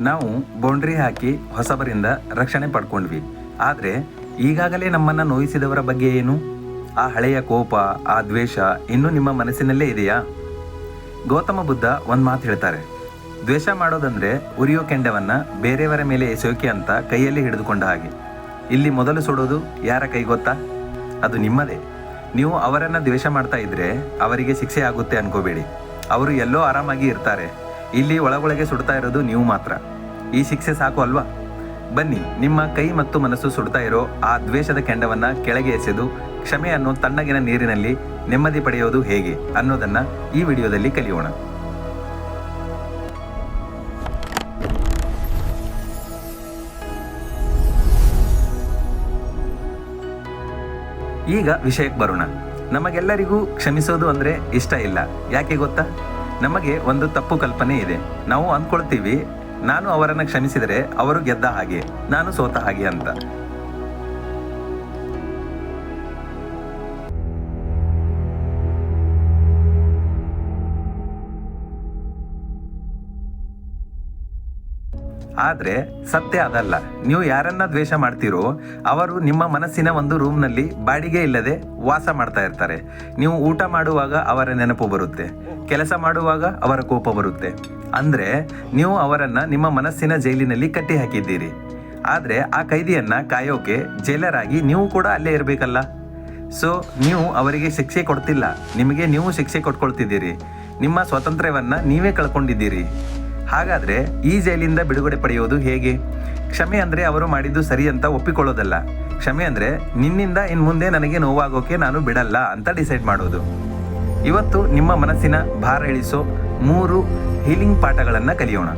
ನಾವು ಬೌಂಡ್ರಿ ಹಾಕಿ ಹೊಸಬರಿಂದ ರಕ್ಷಣೆ ಪಡ್ಕೊಂಡ್ವಿ. ಆದರೆ ಈಗಾಗಲೇ ನಮ್ಮನ್ನು ನೋಯಿಸಿದವರ ಬಗ್ಗೆ ಏನು? ಆ ಹಳೆಯ ಕೋಪ, ಆ ದ್ವೇಷ ಇನ್ನೂ ನಿಮ್ಮ ಮನಸ್ಸಿನಲ್ಲೇ ಇದೆಯಾ? ಗೌತಮ ಬುದ್ಧ ಒಂದು ಮಾತು ಹೇಳ್ತಾರೆ. ದ್ವೇಷ ಮಾಡೋದಂದ್ರೆ ಉರಿಯೋ ಕೆಂಡವನ್ನು ಬೇರೆಯವರ ಮೇಲೆ ಎಸೆಯೋಕೆ ಅಂತ ಕೈಯಲ್ಲಿ ಹಿಡಿದುಕೊಂಡ ಹಾಗೆ. ಇಲ್ಲಿ ಮೊದಲು ಸುಡೋದು ಯಾರ ಕೈ ಗೊತ್ತಾ? ಅದು ನಿಮ್ಮದೇ. ನೀವು ಅವರನ್ನು ದ್ವೇಷ ಮಾಡ್ತಾ ಇದ್ರೆ ಅವರಿಗೆ ಶಿಕ್ಷೆ ಆಗುತ್ತೆ ಅನ್ಕೋಬೇಡಿ. ಅವರು ಎಲ್ಲೋ ಆರಾಮಾಗಿ ಇರ್ತಾರೆ. ಇಲ್ಲಿ ಒಳಗೊಳಗೆ ಸುಡ್ತಾ ಇರೋದು ನೀವು ಮಾತ್ರ. ಈ ಶಿಕ್ಷೆ ಸಾಕು ಅಲ್ವಾ? ಬನ್ನಿ, ನಿಮ್ಮ ಕೈ ಮತ್ತು ಮನಸ್ಸು ಸುಡ್ತಾ ಇರೋ ಆ ದ್ವೇಷದ ಕೆಂಡವನ್ನ ಕೆಳಗೆ ಎಸೆದು ಕ್ಷಮೆಯನ್ನು ತಣ್ಣಗಿನ ನೀರಿನಲ್ಲಿ ನೆಮ್ಮದಿ ಪಡೆಯೋದು ಹೇಗೆ ಅನ್ನೋದನ್ನ ಈ ವಿಡಿಯೋದಲ್ಲಿ ಕಲಿಯೋಣ. ಈಗ ವಿಷಯಕ್ಕೆ ಬರೋಣ. ನಮಗೆಲ್ಲರಿಗೂ ಕ್ಷಮಿಸೋದು ಅಂದ್ರೆ ಇಷ್ಟ ಇಲ್ಲ. ಯಾಕೆ ಗೊತ್ತಾ? ನಮಗೆ ಒಂದು ತಪ್ಪು ಕಲ್ಪನೆ ಇದೆ. ನಾವು ಅಂದ್ಕೊಳ್ತೀವಿ, ನಾನು ಅವರನ್ನು ಕ್ಷಮಿಸಿದರೆ ಅವರು ಗೆದ್ದ ಹಾಗೆ, ನಾನು ಸೋತ ಹಾಗೆ ಅಂತ. ಆದ್ರೆ ಸತ್ಯ ಅದಲ್ಲ. ನೀವು ಯಾರನ್ನ ದ್ವೇಷ ಮಾಡ್ತೀರೋ ಅವರು ನಿಮ್ಮ ಮನಸ್ಸಿನ ಒಂದು ರೂಮ್ನಲ್ಲಿ ಬಾಡಿಗೆ ಇಲ್ಲದೆ ವಾಸ ಮಾಡ್ತಾ ಇರ್ತಾರೆ. ನೀವು ಊಟ ಮಾಡುವಾಗ ಅವರ ನೆನಪು ಬರುತ್ತೆ. ಕೆಲಸ ಮಾಡುವಾಗ ಅವರ ಕೋಪ ಬರುತ್ತೆ. ಅಂದ್ರೆ ನೀವು ಅವರನ್ನ ನಿಮ್ಮ ಮನಸ್ಸಿನ ಜೈಲಿನಲ್ಲಿ ಕಟ್ಟಿ ಹಾಕಿದ್ದೀರಿ. ಆದ್ರೆ ಆ ಕೈದಿಯನ್ನ ಕಾಯೋಕೆ ಜೈಲರ್ ಆಗಿ ನೀವು ಕೂಡ ಅಲ್ಲೇ ಇರಬೇಕಲ್ಲ. ಸೊ ನೀವು ಅವರಿಗೆ ಶಿಕ್ಷೆ ಕೊಡ್ತಿಲ್ಲ. ನಿಮಗೆ ನೀವು ಶಿಕ್ಷೆ ಕೊಟ್ಕೊಳ್ತಿದ್ದೀರಿ. ನಿಮ್ಮ ಸ್ವಾತಂತ್ರ್ಯವನ್ನ ನೀವೇ ಕಳ್ಕೊಂಡಿದ್ದೀರಿ. ಹಾಗಾದ್ರೆ ಈ ಜೈಲಿಂದ ಬಿಡುಗಡೆ ಪಡೆಯೋದು ಹೇಗೆ? ಕ್ಷಮೆ ಅಂದ್ರೆ ಅವರು ಮಾಡಿದ್ದು ಸರಿ ಅಂತ ಒಪ್ಪಿಕೊಳ್ಳೋದಲ್ಲ. ಕ್ಷಮೆ ಅಂದ್ರೆ ನಿನ್ನಿಂದ ಇನ್ ಮುಂದೆ ನನಗೆ ನೋವಾಗೋಕೆ ನಾನು ಬಿಡಲ್ಲ ಅಂತ ಡಿಸೈಡ್ ಮಾಡೋದು. ಇವತ್ತು ನಿಮ್ಮ ಮನಸ್ಸಿನ ಭಾರ ಇಳಿಸೋ ಮೂರು ಹೀಲಿಂಗ್ ಪಾಠಗಳನ್ನ ಕಲಿಯೋಣ.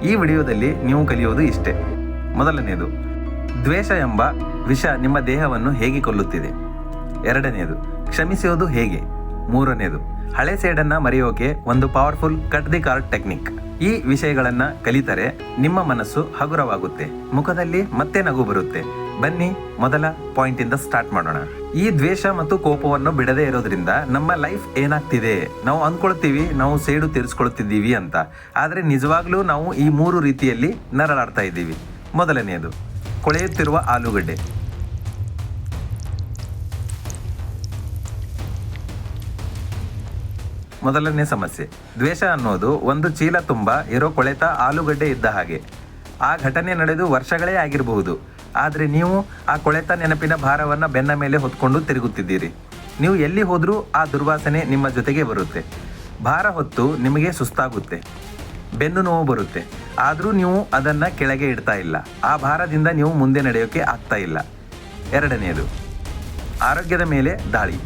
ಈ ವಿಡಿಯೋದಲ್ಲಿ ನೀವು ಕಲಿಯೋದು ಇಷ್ಟೇ. ಮೊದಲನೆಯದು ದ್ವೇಷ ಎಂಬ ವಿಷ ನಿಮ್ಮ ದೇಹವನ್ನು ಹೇಗೆ ಕೊಲ್ಲುತ್ತಿದೆ? ಎರಡನೆಯದು ಕ್ಷಮಿಸೋದು ಹೇಗೆ? ಮೂರನೆಯದು ಹಳೆ ಸೇಡನ್ನ ಮರೆಯೋಕೆ ಒಂದು powerful cut the card technique ಈ ವಿಷಯಗಳನ್ನ ಕಲಿತರೆ ನಿಮ್ಮ ಮನಸ್ಸು ಹಗುರವಾಗುತ್ತೆ. ಮುಖದಲ್ಲಿ ಮತ್ತೆ ನಗು ಬರುತ್ತೆ. ಬನ್ನಿ, ಮೊದಲ ಪಾಯಿಂಟ್ ಇಂದ ಸ್ಟಾರ್ಟ್ ಮಾಡೋಣ. ಈ ದ್ವೇಷ ಮತ್ತು ಕೋಪವನ್ನು ಬಿಡದೇ ಇರೋದ್ರಿಂದ ನಮ್ಮ ಲೈಫ್ ಏನಾಗ್ತಿದೆ? ನಾವು ಅಂದ್ಕೊಳ್ತೀವಿ, ನಾವು ಸೇಡು ತೀರಿಸ್ಕೊಳ್ತಿದ್ದೀವಿ ಅಂತ. ಆದ್ರೆ ನಿಜವಾಗ್ಲೂ ನಾವು ಈ ಮೂರು ರೀತಿಯಲ್ಲಿ ನರಳಾಡ್ತಾ ಇದ್ದೀವಿ. ಮೊದಲನೆಯದು ಕೊಳೆಯುತ್ತಿರುವ ಆಲೂಗಡ್ಡೆ. ಮೊದಲನೇ ಸಮಸ್ಯೆ. ದ್ವೇಷ ಅನ್ನೋದು ಒಂದು ಚೀಲ ತುಂಬ, ಇರೋ ಕೊಳೆತ ಆಲೂಗಡ್ಡೆ ಇದ್ದ ಹಾಗೆ. ಆ ಘಟನೆ ನಡೆದು ವರ್ಷಗಳೇ ಆಗಿರಬಹುದು. ಆದರೆ ನೀವು ಆ ಕೊಳೆತ ನೆನಪಿನ ಭಾರವನ್ನು ಬೆನ್ನ ಮೇಲೆ ಹೊತ್ಕೊಂಡು ತಿರುಗುತ್ತಿದ್ದೀರಿ. ನೀವು ಎಲ್ಲಿ ಹೋದರೂ ಆ ದುರ್ವಾಸನೆ ನಿಮ್ಮ ಜೊತೆಗೆ ಬರುತ್ತೆ. ಭಾರ ಹೊತ್ತು ನಿಮಗೆ ಸುಸ್ತಾಗುತ್ತೆ. ಬೆನ್ನು ನೋವು ಬರುತ್ತೆ. ಆದರೂ ನೀವು ಅದನ್ನು ಕೆಳಗೆ ಇಡ್ತಾ ಇಲ್ಲ. ಆ ಭಾರದಿಂದ ನೀವು ಮುಂದೆ ನಡೆಯೋಕೆ ಆಗ್ತಾ ಇಲ್ಲ. ಎರಡನೆಯದು ಆರೋಗ್ಯದ ಮೇಲೆ ದಾಳಿ.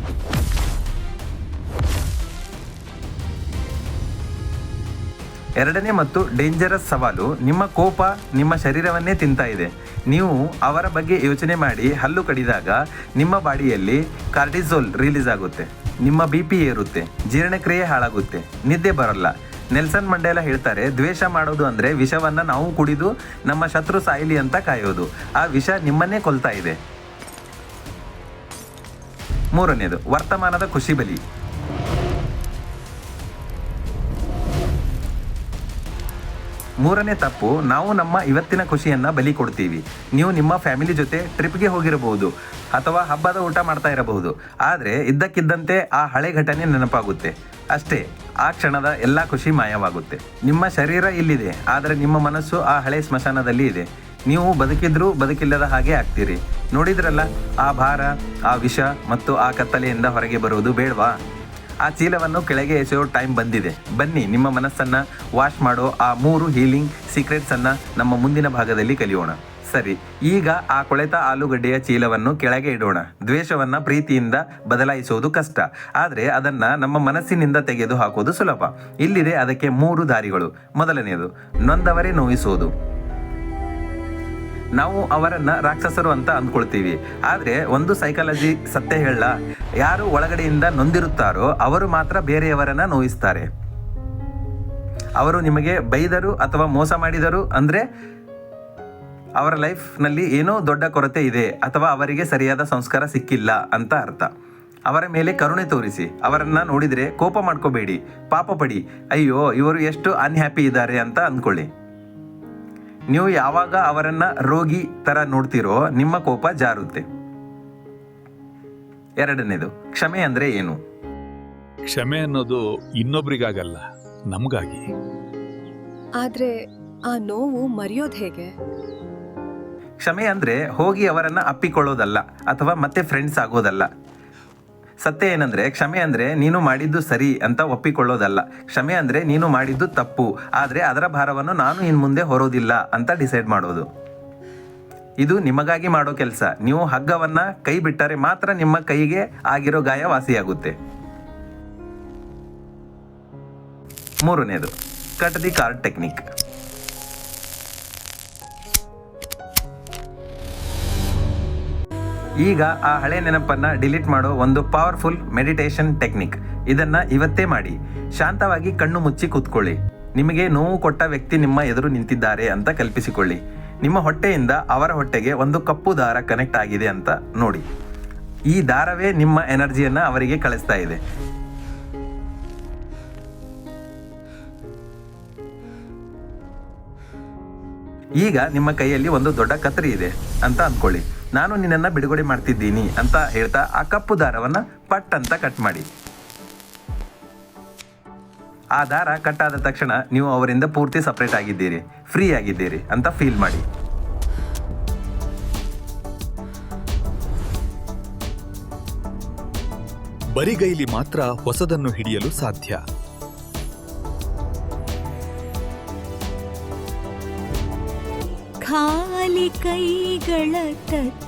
ಎರಡನೇ ಮತ್ತು ಡೇಂಜರಸ್ ಸವಾಲು, ನಿಮ್ಮ ಕೋಪ ನಿಮ್ಮ ಶರೀರವನ್ನೇ ತಿಂತಾ ಇದೆ. ನೀವು ಅವರ ಬಗ್ಗೆ ಯೋಚನೆ ಮಾಡಿ ಹಲ್ಲು ಕಡಿದಾಗ ನಿಮ್ಮ ಬಾಡಿಯಲ್ಲಿ ಕಾರ್ಡಿಸೋಲ್ ರಿಲೀಸ್ ಆಗುತ್ತೆ. ನಿಮ್ಮ ಬಿ ಪಿ ಏರುತ್ತೆ, ಜೀರ್ಣಕ್ರಿಯೆ ಹಾಳಾಗುತ್ತೆ, ನಿದ್ದೆ ಬರಲ್ಲ. ನೆಲ್ಸನ್ ಮಂಡೇಲ ಹೇಳ್ತಾರೆ, ದ್ವೇಷ ಮಾಡೋದು ಅಂದರೆ ವಿಷವನ್ನು ನಾವು ಕುಡಿದು ನಮ್ಮ ಶತ್ರು ಸಾಯಿಲಿ ಅಂತ ಕಾಯೋದು. ಆ ವಿಷ ನಿಮ್ಮನ್ನೇ ಕೊಲ್ತಾ ಇದೆ. ಮೂರನೇದು, ವರ್ತಮಾನದ ಖುಷಿ ಬಲಿ. ಮೂರನೇ ತಪ್ಪು, ನಾವು ನಮ್ಮ ಇವತ್ತಿನ ಖುಷಿಯನ್ನು ಬಲಿ ಕೊಡ್ತೀವಿ. ನೀವು ನಿಮ್ಮ ಫ್ಯಾಮಿಲಿ ಜೊತೆ ಟ್ರಿಪ್ಗೆ ಹೋಗಿರಬಹುದು ಅಥವಾ ಹಬ್ಬದ ಊಟ ಮಾಡ್ತಾ ಇರಬಹುದು. ಆದರೆ ಇದ್ದಕ್ಕಿದ್ದಂತೆ ಆ ಹಳೆ ಘಟನೆ ನೆನಪಾಗುತ್ತೆ. ಅಷ್ಟೇ, ಆ ಕ್ಷಣದ ಎಲ್ಲ ಖುಷಿ ಮಾಯವಾಗುತ್ತೆ. ನಿಮ್ಮ ಶರೀರ ಇಲ್ಲಿದೆ, ಆದರೆ ನಿಮ್ಮ ಮನಸ್ಸು ಆ ಹಳೆ ಸ್ಮಶಾನದಲ್ಲಿ ಇದೆ. ನೀವು ಬದುಕಿದ್ರೂ ಬದುಕಿಲ್ಲದ ಹಾಗೆ ಆಗ್ತೀರಿ. ನೋಡಿದ್ರಲ್ಲ, ಆ ಭಾರ, ಆ ವಿಷ ಮತ್ತು ಆ ಕತ್ತಲೆಯಿಂದ ಹೊರಗೆ ಬರುವುದು ಬೇಡವಾ? ಆ ಚೀಲವನ್ನು ಕೆಳಗೆ ಎಸೆಯೋ ಟೈಮ್ ಬಂದಿದೆ. ಬನ್ನಿ, ನಿಮ್ಮ ಮನಸ್ಸನ್ನು ವಾಶ್ ಮಾಡೋ ಆ ಮೂರು ಹೀಲಿಂಗ್ ಸೀಕ್ರೆಟ್ಸನ್ನು ನಮ್ಮ ಮುಂದಿನ ಭಾಗದಲ್ಲಿ ಕಲಿಯೋಣ. ಸರಿ, ಈಗ ಆ ಕೊಳೆತ ಆಲೂಗಡ್ಡೆಯ ಚೀಲವನ್ನು ಕೆಳಗೆ ಇಡೋಣ. ದ್ವೇಷವನ್ನು ಪ್ರೀತಿಯಿಂದ ಬದಲಾಯಿಸುವುದು ಕಷ್ಟ. ಆದರೆ ಅದನ್ನು ನಮ್ಮ ಮನಸ್ಸಿನಿಂದ ತೆಗೆದು ಹಾಕೋದು ಸುಲಭ. ಇಲ್ಲಿದೆ ಅದಕ್ಕೆ ಮೂರು ದಾರಿಗಳು. ಮೊದಲನೆಯದು, ನೊಂದವರೇ ನೋಯಿಸೋದು. ನಾವು ಅವರನ್ನ ರಾಕ್ಷಸರು ಅಂತ ಅಂದ್ಕೊಳ್ತೀವಿ. ಆದ್ರೆ ಒಂದು ಸೈಕಾಲಜಿ ಸತ್ಯ ಹೇಳ, ಯಾರು ಒಳಗಡೆಯಿಂದ ನೊಂದಿರುತ್ತಾರೋ ಅವರು ಮಾತ್ರ ಬೇರೆಯವರನ್ನ ನೋಯಿಸ್ತಾರೆ. ಅವರು ನಿಮಗೆ ಬೈದರು ಅಥವಾ ಮೋಸ ಮಾಡಿದರು ಅಂದ್ರೆ ಅವರ ಲೈಫ್ನಲ್ಲಿ ಏನೋ ದೊಡ್ಡ ಕೊರತೆ ಇದೆ ಅಥವಾ ಅವರಿಗೆ ಸರಿಯಾದ ಸಂಸ್ಕಾರ ಸಿಕ್ಕಿಲ್ಲ ಅಂತ ಅರ್ಥ. ಅವರ ಮೇಲೆ ಕರುಣೆ ತೋರಿಸಿ, ಅವರನ್ನ ನೋಡಿದ್ರೆ ಕೋಪ ಮಾಡ್ಕೋಬೇಡಿ, ಪಾಪ ಪಡಿ, ಅಯ್ಯೋ ಇವರು ಎಷ್ಟು ಅನ್ಹ್ಯಾಪಿ ಇದ್ದಾರೆ ಅಂತ ಅಂದ್ಕೊಳ್ಳಿ. ನೀವು ಯಾವಾಗ ಅವರನ್ನ ರೋಗಿ ತರ ನೋಡ್ತಿರೋ ನಿಮ್ಮ ಕೋಪ ಜಾರುತ್ತೆ. ಎರಡನೇದು ಕ್ಷಮೆ ಅಂದ್ರೆ ಏನು? ಕ್ಷಮೆ ಅನ್ನೋದು ಇನ್ನೊಬ್ರಿಗಾಗಲ್ಲ ನಮಗಾಗಿ. ಆದ್ರೆ ಆ ನೋವು ಮರೆಯೋದು ಹೇಗೆ? ಕ್ಷಮೆ ಅಂದ್ರೆ ಹೋಗಿ ಅವರನ್ನ ಅಪ್ಪಿಕೊಳ್ಳೋದಲ್ಲ ಅಥವಾ ಮತ್ತೆ ಫ್ರೆಂಡ್ಸ್ ಆಗೋದಲ್ಲ. ಸತ್ಯ ಏನಂದ್ರೆ, ಕ್ಷಮೆ ಅಂದ್ರೆ ನೀನು ಮಾಡಿದ್ದು ಸರಿ ಅಂತ ಒಪ್ಪಿಕೊಳ್ಳೋದಲ್ಲ. ಕ್ಷಮೆ ಅಂದ್ರೆ ನೀನು ಮಾಡಿದ್ದು ತಪ್ಪು. ಆದ್ರೆ ಅದರ ಭಾರವನ್ನು ನಾನು ಇನ್ ಮುಂದೆ ಹೊರೋದಿಲ್ಲ ಅಂತ ಡಿಸೈಡ್ ಮಾಡೋದು. ಇದು ನಿಮಗಾಗಿ ಮಾಡೋ ಕೆಲಸ. ನೀವು ಹಗ್ಗವನ್ನ ಕೈ ಬಿಟ್ಟರೆ ಮಾತ್ರ ನಿಮ್ಮ ಕೈಗೆ ಆಗಿರೋ ಗಾಯ ವಾಸಿಯಾಗುತ್ತೆ. ಮೂರನೇದು ಕಟ್ ದಿ ಕಾರ್ಡ್ ಟೆಕ್ನಿಕ್. ಈಗ ಆ ಹಳೆ ನೆನಪನ್ನ ಡಿಲೀಟ್ ಮಾಡೋ ಒಂದು ಪವರ್ಫುಲ್ ಮೆಡಿಟೇಷನ್ ಟೆಕ್ನಿಕ್ ಇದನ್ನ ಇವತ್ತೇ ಮಾಡಿ. ಶಾಂತವಾಗಿ ಕಣ್ಣು ಮುಚ್ಚಿ ಕೂತ್ಕೊಳ್ಳಿ. ನಿಮಗೆ ನೋವು ಕೊಟ್ಟ ವ್ಯಕ್ತಿ ನಿಮ್ಮ ಎದುರು ನಿಂತಿದ್ದಾರೆ ಅಂತ ಕಲ್ಪಿಸಿಕೊಳ್ಳಿ. ನಿಮ್ಮ ಹೊಟ್ಟೆಯಿಂದ ಅವರ ಹೊಟ್ಟೆಗೆ ಒಂದು ಕಪ್ಪು ದಾರ ಕನೆಕ್ಟ್ ಆಗಿದೆ ಅಂತ ನೋಡಿ. ಈ ದಾರವೇ ನಿಮ್ಮ ಎನರ್ಜಿಯನ್ನ ಅವರಿಗೆ ಕಳಿಸ್ತಾ ಇದೆ. ಈಗ ನಿಮ್ಮ ಕೈಯಲ್ಲಿ ಒಂದು ದೊಡ್ಡ ಕತ್ತರಿ ಇದೆ ಅಂತ ಅನ್ಕೊಳ್ಳಿ ನಾನು ನಿನ್ನನ್ನು ಬಿಡುಗಡೆ ಮಾಡ್ತಿದ್ದೀನಿ ಅಂತ ಹೇಳ್ತಾ ಆ ಕಪ್ಪು ದಾರವನ್ನ ಪಟ್ ಅಂತ ಕಟ್ ಮಾಡಿ. ಆ ದಾರ ಕಟ್ ಆದ ತಕ್ಷಣ ನೀವು ಅವರಿಂದ ಪೂರ್ತಿ ಸಪ್ರೇಟ್ ಆಗಿದ್ದೀರಿ ಫ್ರೀ ಆಗಿದ್ದೀರಿ ಅಂತ ಫೀಲ್ ಮಾಡಿ. ಬರಿಗೈಲಿ ಮಾತ್ರ ಹೊಸದನ್ನು ಹಿಡಿಯಲು ಸಾಧ್ಯ. ಖಾಲಿ ಕೈಗಳ ತತ್ವ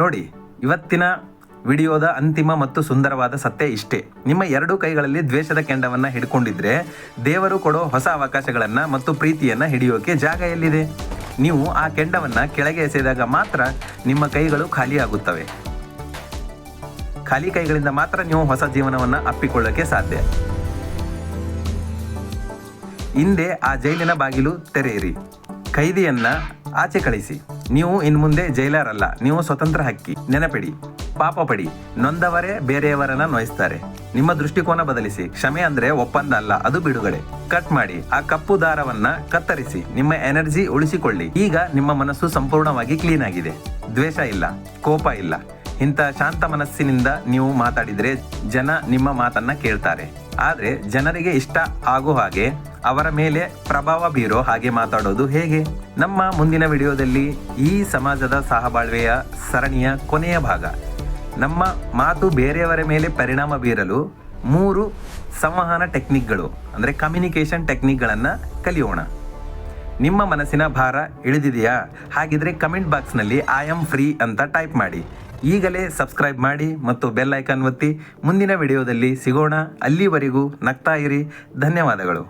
ನೋಡಿ, ಇವತ್ತಿನ ವಿಡಿಯೋದ ಅಂತಿಮ ಮತ್ತು ಸುಂದರವಾದ ಸತ್ಯ ಇಷ್ಟೇ. ನಿಮ್ಮ ಎರಡೂ ಕೈಗಳಲ್ಲಿ ದ್ವೇಷದ ಕೆಂಡವನ್ನ ಹಿಡ್ಕೊಂಡಿದ್ರೆ ದೇವರು ಕೊಡೋ ಹೊಸ ಅವಕಾಶಗಳನ್ನ ಮತ್ತು ಪ್ರೀತಿಯನ್ನ ಹಿಡಿಯೋಕೆ ಜಾಗ ಎಲ್ಲಿದೆ? ನೀವು ಆ ಕೆಂಡವನ್ನ ಕೆಳಗೆ ಎಸೆದಾಗ ಮಾತ್ರ ನಿಮ್ಮ ಕೈಗಳು ಖಾಲಿಯಾಗುತ್ತವೆ ಖಾಲಿ ಕೈಗಳಿಂದ ಮಾತ್ರ ನೀವು ಹೊಸ ಜೀವನವನ್ನ ಅಪ್ಪಿಕೊಳ್ಳೋಕೆ ಸಾಧ್ಯ. ಹಿಂದೆ ಆ ಜೈಲಿನ ಬಾಗಿಲು ತೆರೆಯಿರಿ. ಕೈದಿಯನ್ನ ಆಚೆ ಕಳಿಸಿ. ನೀವು ಇನ್ ಮುಂದೆ ಜೈಲರ್ ಅಲ್ಲ ನೀವು ಸ್ವತಂತ್ರ ಹಕ್ಕಿ. ನೆನಪಿಡಿ, ಪಾಪ ಪಡಿ, ನೊಂದವರೇ ಬೇರೆಯವರನ್ನ ನೋಯಿಸ್ತಾರೆ. ನಿಮ್ಮ ದೃಷ್ಟಿಕೋನ ಬದಲಿಸಿ, ಕ್ಷಮೆ ಅಂದ್ರೆ ಒಪ್ಪಂದ ಅಲ್ಲ ಅದು ಬಿಡುಗಡೆ. ಕಟ್ ಮಾಡಿ, ಆ ಕಪ್ಪು ದಾರವನ್ನ ಕತ್ತರಿಸಿ, ನಿಮ್ಮ ಎನರ್ಜಿ ಉಳಿಸಿಕೊಳ್ಳಿ. ಈಗ ನಿಮ್ಮ ಮನಸ್ಸು ಸಂಪೂರ್ಣವಾಗಿ ಕ್ಲೀನ್ ಆಗಿದೆ. ದ್ವೇಷ ಇಲ್ಲ, ಕೋಪ ಇಲ್ಲ. ಇಂಥ ಶಾಂತ ಮನಸ್ಸಿನಿಂದ ನೀವು ಮಾತಾಡಿದ್ರೆ ಜನ ನಿಮ್ಮ ಮಾತನ್ನ ಕೇಳ್ತಾರೆ. ಆದ್ರೆ ಜನರಿಗೆ ಇಷ್ಟ ಆಗೋ ಹಾಗೆ ಅವರ ಮೇಲೆ ಪ್ರಭಾವ ಬೀರೋ ಹಾಗೆ ಮಾತಾಡೋದು ಹೇಗೆ? ನಮ್ಮ ಮುಂದಿನ ವಿಡಿಯೋದಲ್ಲಿ ಈ ಸಮಾಜದ ಸಹಬಾಳ್ವೆಯ ಸರಣಿಯ ಕೊನೆಯ ಭಾಗ. ನಮ್ಮ ಮಾತು ಬೇರೆಯವರ ಮೇಲೆ ಪರಿಣಾಮ ಬೀರಲು ಮೂರು ಸಂವಹನ ಟೆಕ್ನಿಕ್ಗಳು, ಅಂದರೆ ಕಮ್ಯುನಿಕೇಷನ್ ಟೆಕ್ನಿಕ್ಗಳನ್ನು ಕಲಿಯೋಣ. ನಿಮ್ಮ ಮನಸ್ಸಿನ ಭಾರ ಇಳಿದಿದೆಯಾ? ಹಾಗಿದ್ರೆ ಕಮೆಂಟ್ ಬಾಕ್ಸ್ನಲ್ಲಿ ಐ ಆಮ್ ಫ್ರೀ ಅಂತ ಟೈಪ್ ಮಾಡಿ. ಈಗಲೇ ಸಬ್ಸ್ಕ್ರೈಬ್ ಮಾಡಿ ಮತ್ತು ಬೆಲ್ ಐಕಾನ್ ಒತ್ತಿ ಮುಂದಿನ ವಿಡಿಯೋದಲ್ಲಿ ಸಿಗೋಣ. ಅಲ್ಲಿವರೆಗೂ ನಗ್ತಾ ಇರಿ. ಧನ್ಯವಾದಗಳು.